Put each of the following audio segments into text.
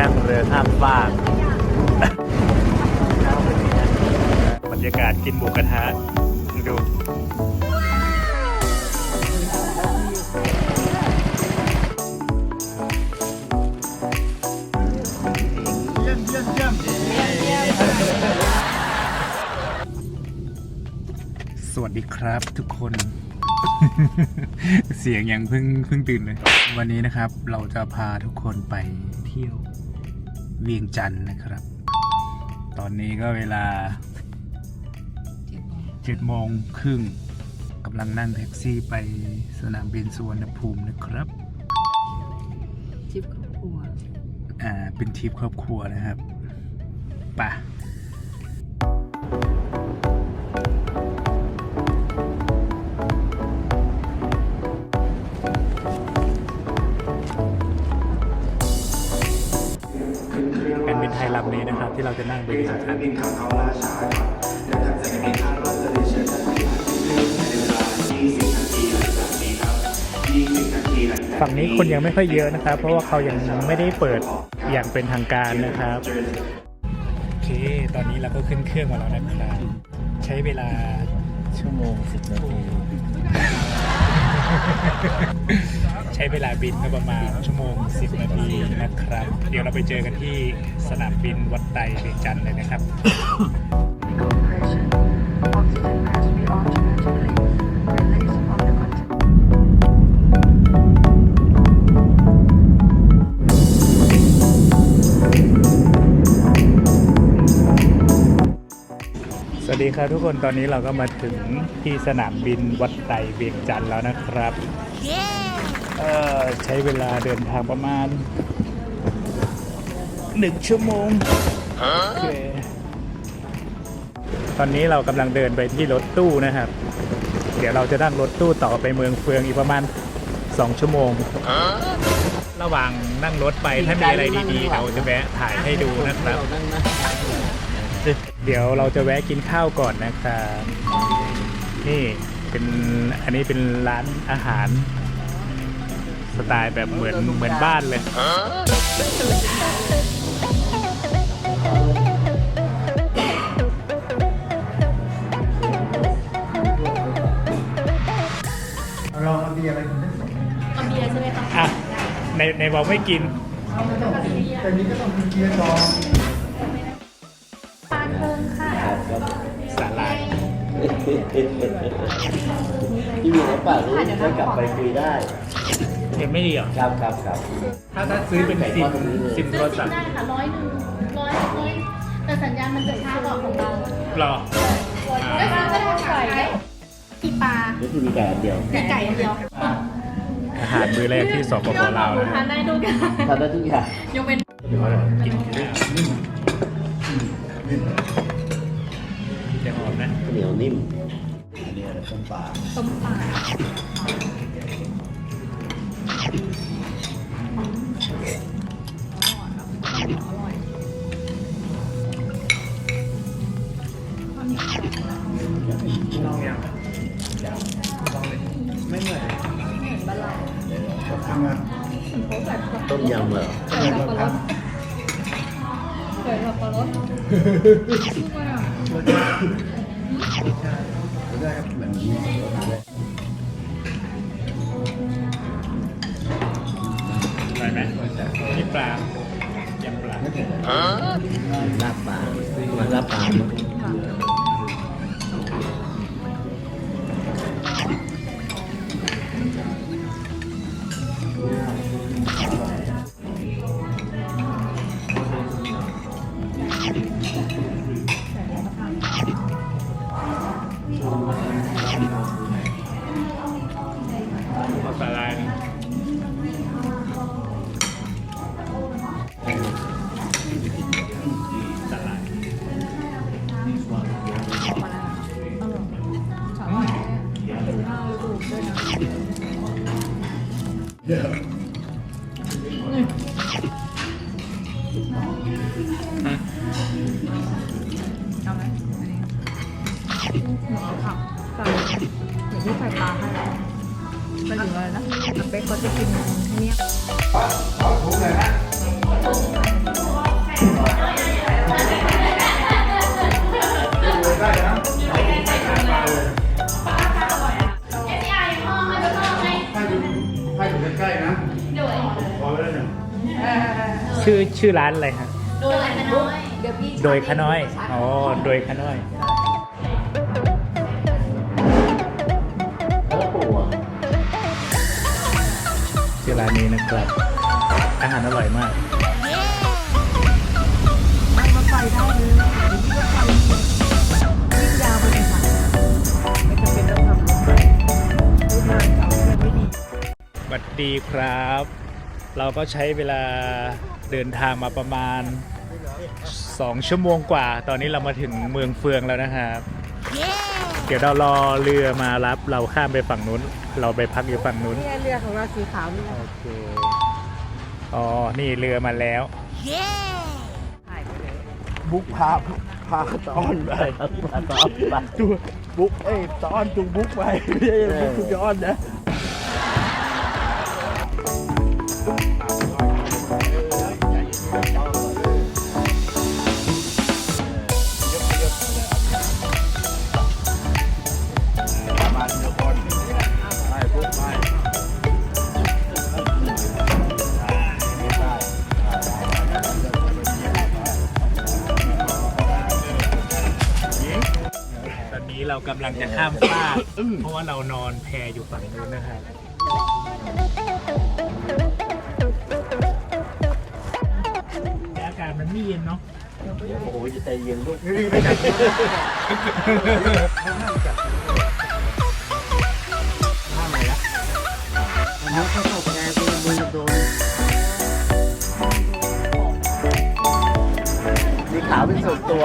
นั่งเรือข้ามฟากบรรยากาศกินหมูกระทะดูสวัสดีครับทุกคน เสียงยังเพิ่งเพิ่งตื่นเลย วันนี้นะครับเราจะพาทุกคนไปเที่ยว เวียงจันทร์นะครับ ตอนนี้ก็เวลาเจ็ดโมงครึ่งกำลังนั่งแท็กซี่ไปสนามบินสุวรรณภูมินะครับทริปครอบครัว อ่า เป็นทริปครอบครัวนะครับไป่ะำนี้นะครับ ที่เราจะนั่งไปเวียงจันทร์บินขับเขาล่าช้าครับและทางสนามบินคารถจะได้เชิญท่านผู้บริหารที่เลือกในเวลา 20 นาทีหลังจากนี้ครับ 20 นาทีหลังจากฝั่งนี้คนยังไม่ค่อยเยอะนะครับ เพราะว่าเขายังไม่ได้เปิดอย่างเป็นทางการนะครับโอเคตอนนี้เราก็ขึ้นเครื่องมาแล้วนะครับ ใช้เวลาชั่วโมงสิบนาที ใช้เวลาบินก็ประมาณชั่วโมง 10 นาทีนะครับ เดี๋ยวเราไปเจอกันที่สนามบินวัดไตเวียงจันทร์เลยนะครับ ดีครับทุกคนตอนนี้เราก็มาถึงที่สนามบินวัดไตเวียงจันทร์แล้วนะครับ เอ่อใช้เวลาเดินทางประมาณหนึ่งชั่วโมงโอเคตอนนี้เรากำลังเดินไปที่รถตู้นะครับ เดี๋ยวเราจะนั่งรถตู้ต่อไปเมืองเฟืองอีกประมาณ 2 ชั่วโมง ระหว่างนั่งรถไปถ้ามีอะไรดีๆ เราจะแวะถ่ายให้ดูนะครับ เดี๋ยวเราจะแวะกินข้าวก่อนนะครับนี่เป็นอันนี้เป็นร้านอาหาร สไตล์แบบเหมือนเหมือนบ้านเลยเอาเบียร์ใช่ไหมคะอะ ในในบอกไม่กินปลา ที่มีน้ำป่ารู้จะกลับไปคุยได้เอ็มไม่ดีเหรอครับครับครับ ถ้าถ้าซื้อเป็นซิมซิมโทซื้อรซิศัมพท์ได้ค่ะร้อยหนึ่งร้อยร้อยแต่สัญญาณมันจะช้ากว่าของเราหรอไม่ซื้อก็ได้ไก่มีปลานี่คือมีไก่อันเดียวมีไก่อันเดียวอาหารมื้อแรกที่สปปลาวนะทานได้ทุกอย่างทำได้ทุกอย่างยกเว้ นเดี๋ยวเรากินข้าวจะหอมนะข้าวเหนียวนิ่มต้มปลาต้มยำเหรอเกิดกับปลารสเกิดกับปลารส ปลายำปลา ชื่อชื่อร้านอะไรฮะ โดยขน้อยเดี๋ยวพี่โดยขน้อย อ๋อ โดยขน้อยแล้วปู่อะชื่อร้านนี้นะครับ อาหารอร่อยมาก นั่งรถไฟได้เลยเดี๋ยวนี้รถไฟวิ่งยาวไปเลยค่ะไม่จำเป็นต้องทำรถไฟพูดนานกับเพื่อนไม่ดี สวัสดีครับ เราก็ใช้เวลาเดินทางมาประมาณ 2 ชั่วโมงกว่า ตอนนี้เรามาถึงเมืองเฟืองแล้วนะครับ เดี๋ยวเรารอเรือมารับเราข้ามไปฝั่งนู้น เราไปพักอยู่ฝั่งนู้น นี่ไงเรือของเราสีขาวนี่ไงโอเค อ๋อ นี่เรือมาแล้วถ่ายไปเลยบุ๊กพาพาตอนไปตอบไปจูบุ๊กเอ้ยตอนจุงบุ๊กไปไม่ใช่บุ๊กจุงย้อนนะ เรากำลังจะข้ามฟากเพราะว่าเรานอนแพอยู่ฝั่งนู้นนะครับแต่อากาศมันไม่เย็นเนาะโอ้โหจะใจเย็นลูกห้ามอะไรละอันนี้เขาตกแกเป็นมือโดนสีขาวเป็นส่วนตัว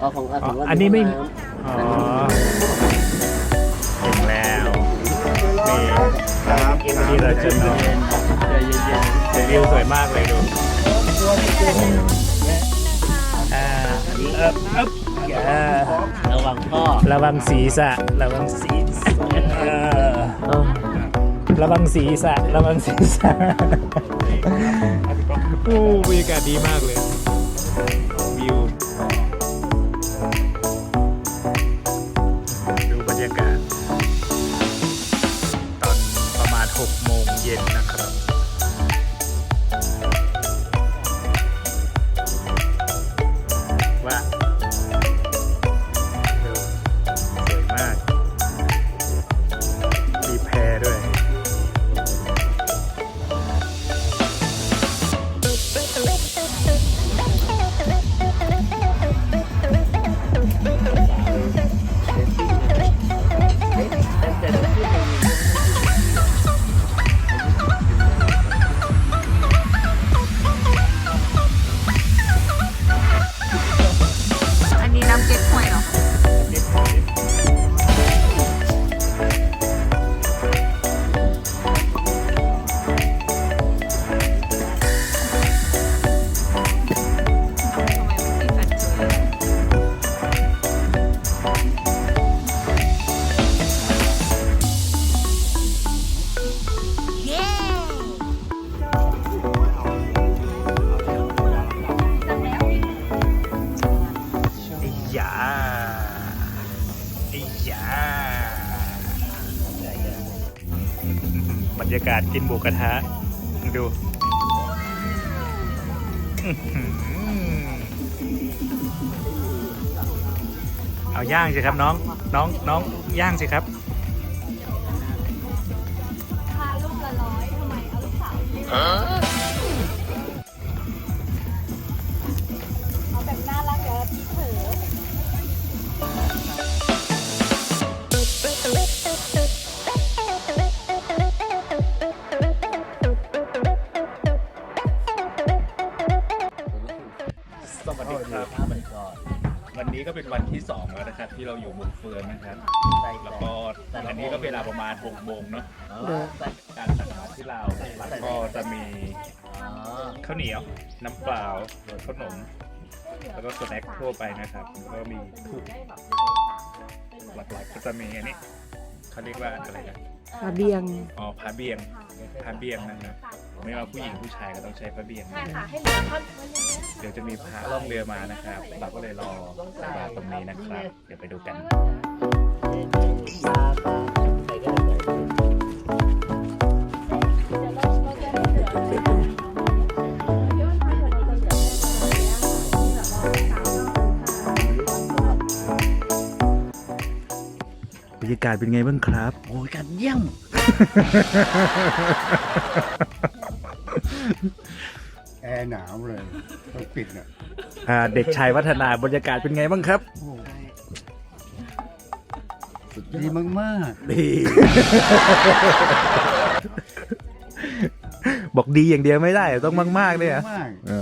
อันนึงมีห้องน้ำแต่ไม่มีห้องน้ำอ๋อของอันอ๋อของอันนี้ไม่ห้งอ๋อน้ถึงแล้วนี่ครับที่เราจะนอนำใจเย็นแต่วิวสวยมากเลยดูอ่าเอ๊บเอ๊บอ่าๆระวังพ่อระวังศีรษะระวังศีรษะเออเออระวังศีรษะระวังศีรษะโอ้บรรยากาศดีมากเลย ดูอื้อหือเอาย่างสิครับน้องน้องน้องย่างสิครับพาลูกละร้อยทำไมเอาลูกสาว สวัสดีครับมันก่อนวันนี้ก็เป็นวันที่2แล้วนะครับที่เราอยู่เมืองเฟืองนะครับแล้วก็อันนี้ก็เวลาประมาณ6โมงเนาะเด้อการสั่งอาหารที่เราแล้วก็จะมีอ๋อข้าวเหนียวน้ำเปล่าขนม แล้วก็สแน็คทั่วไปนะครับแล้วก็มีทุกหลักๆก็จะมีอันนี้เขาเรียกว่าอะไรนะ กระเบียง อ๋อผ้าเบียงผ้าเบียงนะครับไม่ว่าผู้หญิงผู้ชายก็ต้องใช้ผ้าเบียง ใช่ค่ะให้เหลือท่อนไว้ในนี้เดี๋ยวจะมีพระล่องเรือมานะครับ เราก็เลยรอสบายตรงนี้นะครับ เดี๋ยวไปดูกันปากาศเป็นไงบ้างครับ โอ้ยกันเยี่ยม แอร์หนาวเลยต้องปิดอะอ่าเด็กชายวัฒนาบรรยากาศเป็นไงบ้างครับ ดีมากดี บอกดีอย่างเดียวไม่ได้ต้องมากๆเลยๆอะมากเอ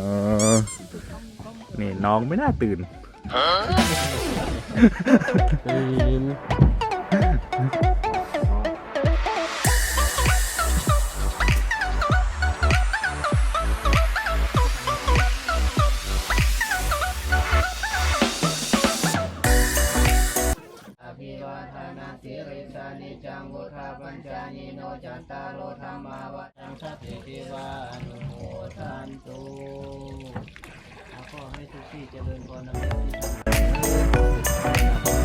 อนี่น้องไม่น่าตื่นอภิวาทานา สิริสานิจังวุธาปัญจานิโนจัตตารโลธรรมาวัจังสัพพิติวาอนุโมทันตุขอให้ทุกที่เจริญพรนะ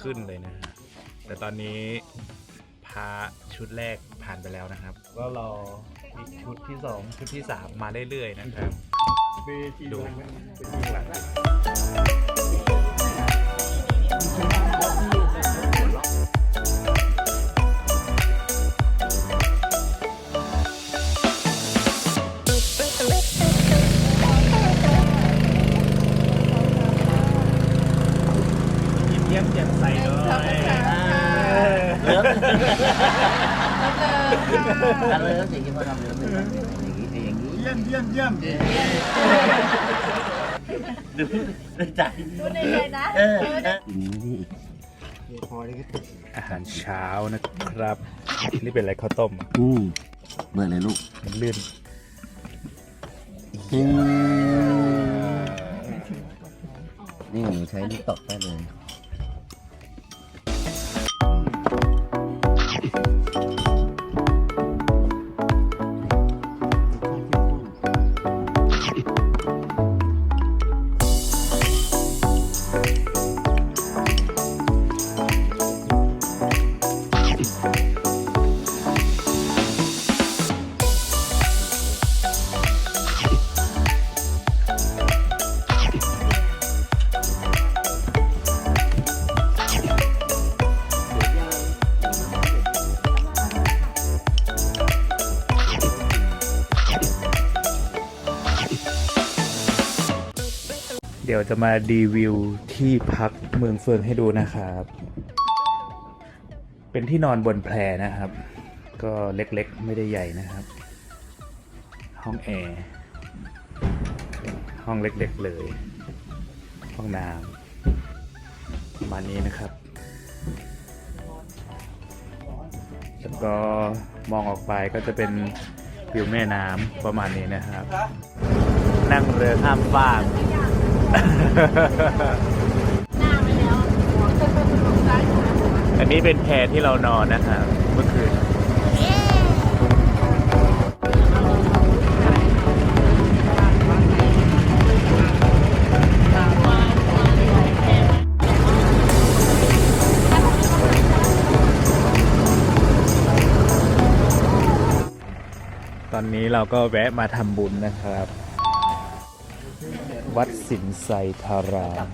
ขึ้นเลยนะฮะแต่ตอนนี้พาชุดแรกผ่านไปแล้วนะครับ ก็รออีกชุดที่สองชุดที่สามมาเรื่อยๆนะครับดูข้างหลัง กันเลยแล้วสิ่งที่มาทำเลยไม่ทำอย่างนี้อย่างนี้เยี่ยมเยี่ยมเยี่ยมดูในใจพูดได้เลยนะเออนี่พอได้ก็ติดอาหารเช้านะครับ นี่เป็นอะไรข้าวต้มอะอืมเมื่อไรลูกมันลื่นนี่หนูใช้ลูกตอกได้เลย เดี๋ยวจะมารีวิวที่พักเมืองเฟืองให้ดูนะครับ เป็นที่นอนบนแพรนะครับ ก็เล็กๆ ไม่ได้ใหญ่นะครับ ห้องแอร์ห้องเล็กๆเลย ห้องน้ำประมาณนี้นะครับ แล้วก็มองออกไปก็จะเป็นวิวแม่น้ำประมาณนี้นะครับ นั่งเรือข้ามฟาก หน้าไปแล้วหัวซ้ายหัวอันนี้เป็นแพรที่เรานอนนะครับเมื่อคืนตอนนี้เราก็แวะมาทำบุญนะครับ สินไซทาราม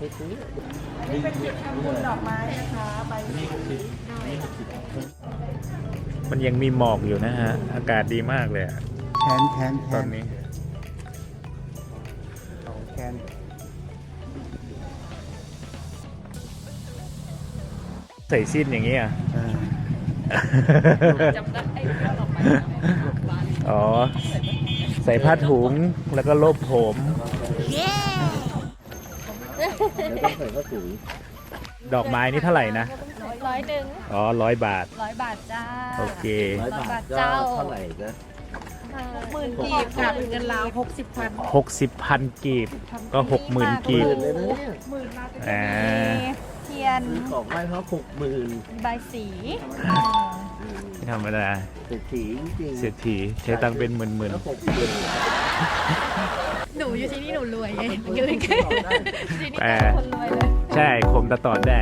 นี่เป็นจุดทำบุญดอกไม้นะคะใบสีมันยังมีหมอกอยู่นะฮะ อากาศดีมากเลยอะแคนแคนแคตอนนนี้ แคนใส่สิ้นอย่างนี้อะ เออจำได้ไอ้ดอกไม้บ้านอ๋อ ใส่ผ้าถุงแล้วก็โลบผม แล้วต้องใส่ผ้าถุงดอกไม้นี่เท่าไหร่นะร้อยหนึ่งอ๋อร้อยบาทร้อยบาทจ้า โอเค ร้อยบาทก็เจ้าเท่าไหร่นะหมื่นกีบค่ะเป็นเงินลาวหกสิบพันหกสิบพันกีบก็หกหมื่นกีบหมื่นเลยนะเนี่ยหมื่นมาเป็นอ่ามีเทียนซื้อของไหว้พระหกหมื่นใบายสีไม่ธรรมดาเศรษฐีจริงเศรษฐีใช้ตังค์เป็นหมื่นแล้วผมเปลี่ยน หนูอยู่ที่นี่หนูรวยไงก็เลยที่นี่ๆแต่คนรวยเลยใช่คมตะตอดได้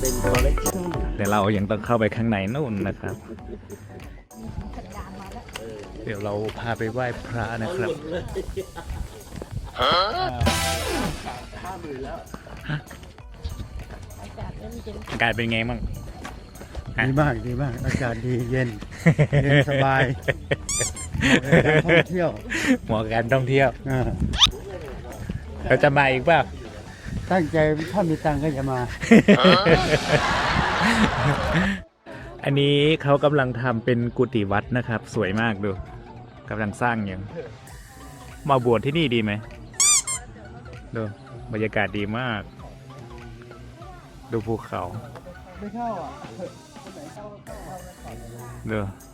เป็นคอลเลกชันแต่เรายังต้องเข้าไปข้างในนู่นนะครับสัญญาณมาแล้วเดี๋ยวเราพาไปไหว้พระนะครับอากาศเริ่มเย็น อากาศเป็นไงบ้างดีมากดีมาก อากาศดีเย็น เย็นสบายเหมาะกับการท่องเที่ยวเหมาะกับการท่องเที่ยว อ่าเราจะมาอีกเปล่า ตั้งใจถ้ามีตังค์ก็จะมา อันนี้เขากำลังทำเป็นกุฏิวัดนะครับ สวยมากดูกำลังสร้างอยู่มาบวชที่นี่ดีไหมดูบรรยากาศดีมาก ดูภูเขา ไม่เข้าอะดูส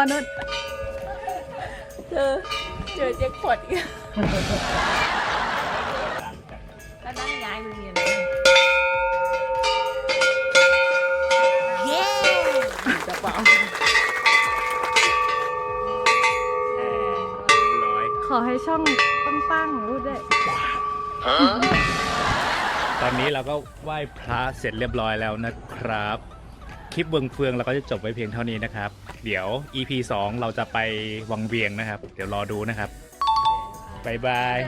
อานู้นเอานู้นเจอเจอแจ็คพอตอีกก็นั่งย้ายไปเรียนเยเย้กระเป๋าร้อยขอให้ช่องปังๆรู้ด้วยตอนนี้เราก็ไหว้พระเสร็จเรียบร้อยแล้วนะครับ คลิปเบืองเฟืองเราก็จะจบไว้เพียงเท่านี้นะครับ เดี๋ยว EP 2 เราจะไปวังเวียงนะครับ เดี๋ยวรอดูนะครับ บ๊ายบาย